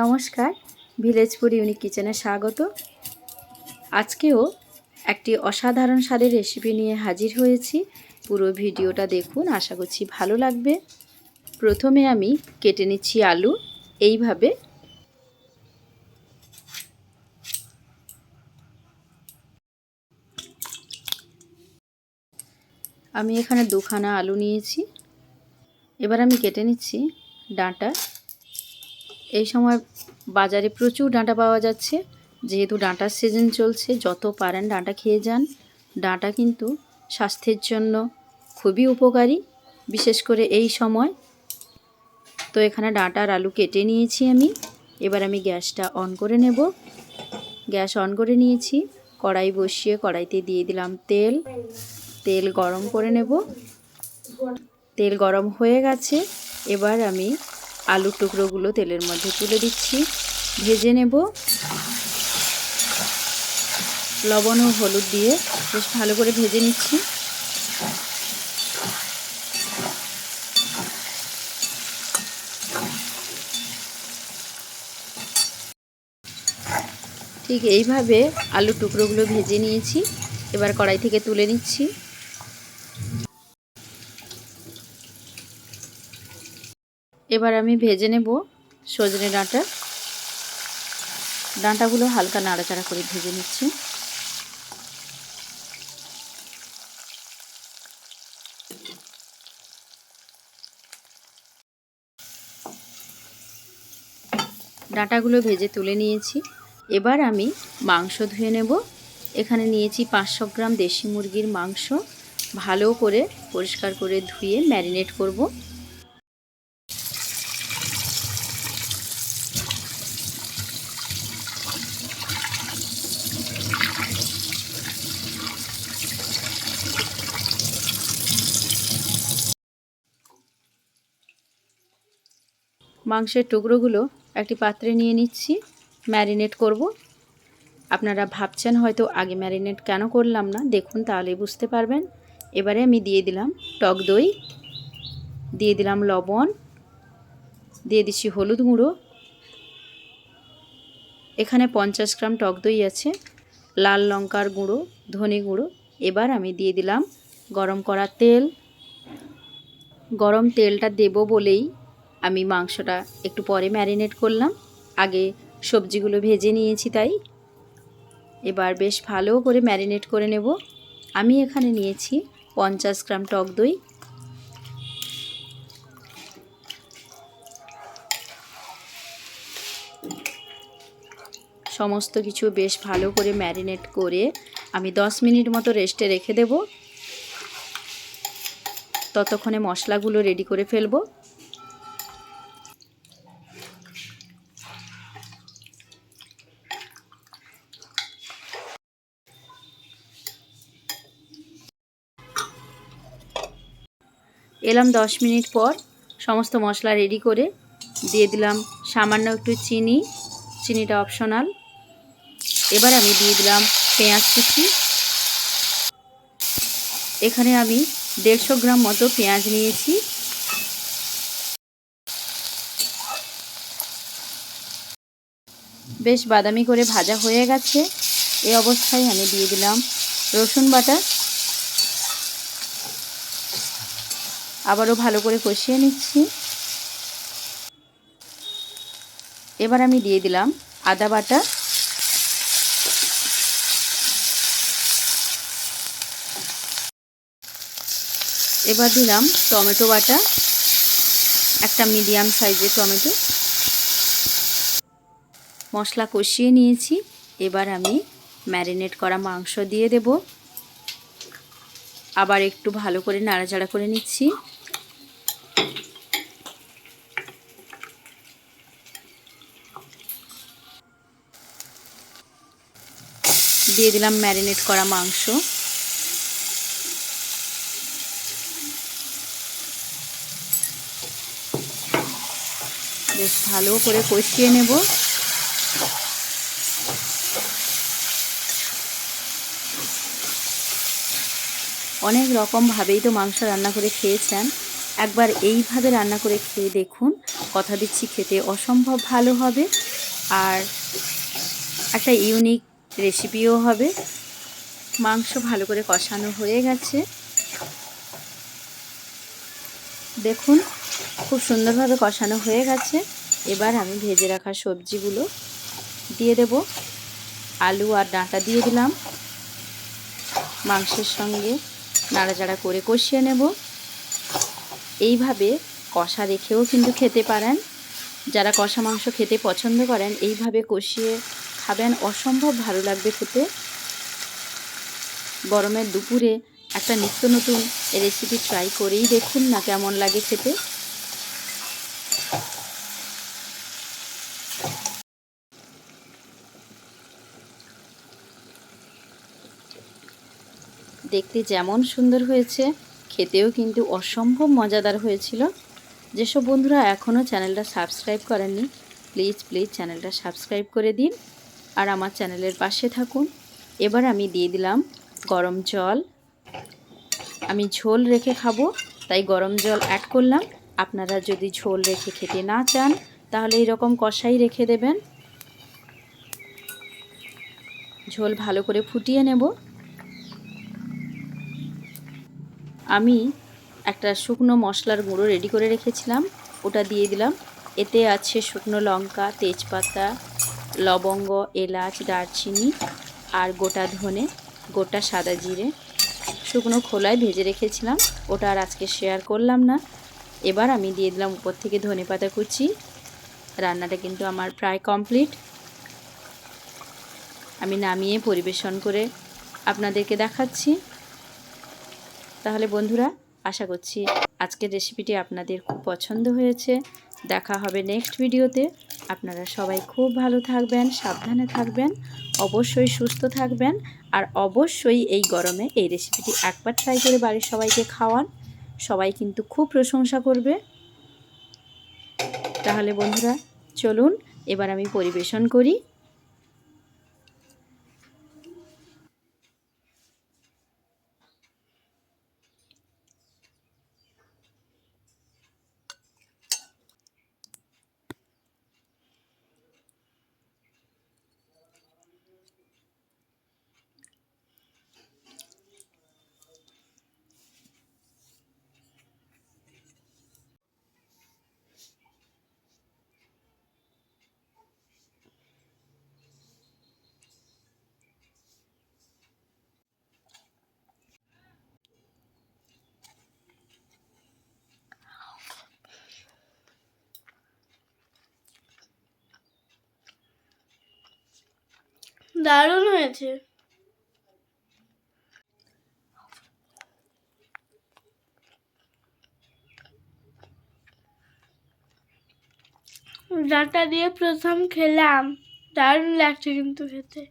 নমস্কার, ভিলেজপুর ইউনিক কিচেনে স্বাগত। আজকেও একটি অসাধারণ স্বাদের রেসিপি নিয়ে হাজির হয়েছি। পুরো ভিডিওটা দেখুন, আশা করছি ভালো লাগবে। প্রথমে আমি কেটে নিচ্ছি আলু, এইভাবে। আমি এখানে দুখানা আলু নিয়েছি। এবার আমি কেটে নিচ্ছি ডাঁটা। এই সময় বাজারে প্রচুর ডাঁটা পাওয়া যাচ্ছে। যেহেতু ডাঁটার সিজন চলছে, যত পারেন ডাঁটা খেয়ে যান। ডাঁটা কিন্তু স্বাস্থ্যের জন্য খুবই উপকারী, বিশেষ করে এই সময়। তো এখানে ডাঁটার আলু কেটে নিয়েছি আমি। এবার আমি গ্যাসটা অন করে নেব। গ্যাস অন করে নিয়েছি। কড়াই বসিয়ে কড়াইতে দিয়ে দিলাম তেল। তেল গরম করে নেব। তেল গরম হয়ে গেছে। এবার আমি আলুর টুকরোগুলো তেলের মধ্যে তুলে দিচ্ছি। ভেজে নেব। লবণ ও হলুদ দিয়ে বেশ ভালো করে ভেজে নিচ্ছি। ঠিক এইভাবে আলুর টুকরোগুলো ভেজে নিয়েছি। এবার কড়াই থেকে তুলে নিচ্ছি। এবার আমি ভেজে নেব সজনে ডাঁটা। ডাঁটাগুলো হালকা নাড়াচাড়া করে ভেজে নিচ্ছি। ডাঁটাগুলো ভেজে তুলে নিয়েছি। এবার আমি মাংস ধুয়ে নেব। এখানে নিয়েছি পাঁচশো গ্রাম দেশি মুরগির মাংস। ভালো করে পরিষ্কার করে ধুয়ে ম্যারিনেট করব। মাংসের টুকরোগুলো একটি পাত্রে নিয়ে নিচ্ছি। ম্যারিনেট করব। আপনারা ভাবছেন হয়তো আগে ম্যারিনেট কেন করলাম না? দেখুন তাহলে বুঝতে পারবেন। এবারে আমি দিয়ে দিলাম টক দই, দিয়ে দিলাম লবণ, দিয়ে দিচ্ছি হলুদ গুঁড়ো। এখানে পঞ্চাশ গ্রাম টক দই আছে, লাল লঙ্কার গুঁড়ো, ধনে গুঁড়ো। এবার আমি দিয়ে দিলাম গরম করা তেল। গরম তেলটা দেব বলেই আমি মাংসটা একটু পরে ম্যারিনেট করলাম। আগে সবজিগুলো ভেজে নিয়েছি তাই। এবার বেশ ভালো করে ম্যারিনেট করে নেব। আমি এখানে নিয়েছি পঞ্চাশ গ্রাম টক দই। সমস্ত কিছু বেশ ভালো করে ম্যারিনেট করে আমি 10 মিনিট মতো রেস্টে রেখে দেব। ততক্ষণে মশলাগুলো রেডি করে ফেলব। এলাম দশ মিনিট পর, সমস্ত মশলা রেডি করে দিয়ে দিলাম সামান্য একটু চিনি, চিনিটা অপশনাল এবার আমি দিয়ে দিলাম পেঁয়াজ কুচি। এখানে আমি দেড়শো গ্রাম মতো পেঁয়াজ নিয়েছি। বেশ বাদামি করে ভাজা হয়ে গেছে। এই অবস্থায় আমি দিয়ে দিলাম রসুন বাটা। আবারও ভালো করে কষিয়ে নিচ্ছি। এবার আমি দিয়ে দিলাম আদা বাটা। এবার দিলাম টমেটো বাটা। একটা মিডিয়াম সাইজের টমেটো। মশলা কষিয়ে নিয়েছি। এবার আমি ম্যারিনেট করা মাংস দিয়ে দেব। আবার একটু ভালো করে নাড়াচাড়া করে নিচ্ছি। দিয়ে দিলাম ম্যারিনেট করা মাংস। বেশ ভালো করে কষিয়ে নেব। অনেক রকমভাবেই তো মাংস রান্না করে খেয়েছেন। একবার এইভাবে রান্না করে খেয়ে দেখুন, কথা দিচ্ছি খেতে অসম্ভব ভালো হবে। আর একটা ইউনিক রেসিপিও হবে। মাংস ভালো করে কষানো হয়ে গেছে। দেখুন, খুব সুন্দরভাবে কষানো হয়ে গেছে। এবার আমি ভেজে রাখা সবজিগুলো দিয়ে দেব। আলু আর ডাঁটা দিয়ে দিলাম। মাংসের সঙ্গে নাড়াচাড়া করে কষিয়ে নেব। এইভাবে কষা রেখেও কিন্তু খেতে পারেন। যারা কষা মাংস খেতে পছন্দ করেন, এইভাবে কষিয়ে খাবেন, অসম্ভব ভালো লাগবে খেতে। গরমের দুপুরে একটা নিত্য নতুন রেসিপি ট্রাই করেই দেখুন না কেমন লাগে খেতে। দেখতে যেমন সুন্দর হয়েছে, খেতেও কিন্তু অসম্ভব মজাদার হয়েছিল। যেসব বন্ধুরা এখনও চ্যানেলটা সাবস্ক্রাইব করেননি প্লিজ প্লিজ চ্যানেলটা সাবস্ক্রাইব করে দিন। আর আমার চ্যানেলের পাশে থাকুন। এবার আমি দিয়ে দিলাম গরম জল। আমি ঝোল রেখে খাব, তাই গরম জল অ্যাড করলাম। আপনারা যদি ঝোল রেখে খেতে না চান, তাহলে এইরকম কষাই রেখে দেবেন। ঝোল ভালো করে ফুটিয়ে নেব। আমি একটা শুকনো মশলার গুঁড়ো রেডি করে রেখেছিলাম। ওটা দিয়ে দিলাম। এতে আছে শুকনো লঙ্কা, তেজপাতা লবঙ্গ, এলাচ, দারচিনি আর গোটা ধনে, গোটা সাদা জিরে। শুকনো খোলায় ভেজে রেখেছিলাম। ওটা আর আজকে শেয়ার করলাম না। এবার আমি দিয়ে দিলাম উপর থেকে ধনে পাতা কুচি। রান্নাটা কিন্তু আমার প্রায় কমপ্লিট আমি নামিয়ে পরিবেশন করে আপনাদেরকে দেখাচ্ছি। তাহলে বন্ধুরা, আশা করছি আজকের রেসিপিটি আপনাদের খুব পছন্দ হয়েছে। দেখা হবে নেক্সট ভিডিওতে আপনারা সবাই খুব ভালো থাকবেন, সাবধানে থাকবেন, অবশ্যই সুস্থ থাকবেন আর অবশ্যই এই গরমে এই রেসিপিটি একবার ট্রাই করে বাড়ির সবাইকে খাওয়ান। সবাই কিন্তু খুব প্রশংসা করবে। তাহলে বন্ধুরা, চলুন এবার আমি পরিবেশন করি। দারুণ হয়েছে। ডাটা দিয়ে প্রথম খেলাম। দারুণ লাগছে কিন্তু খেতে।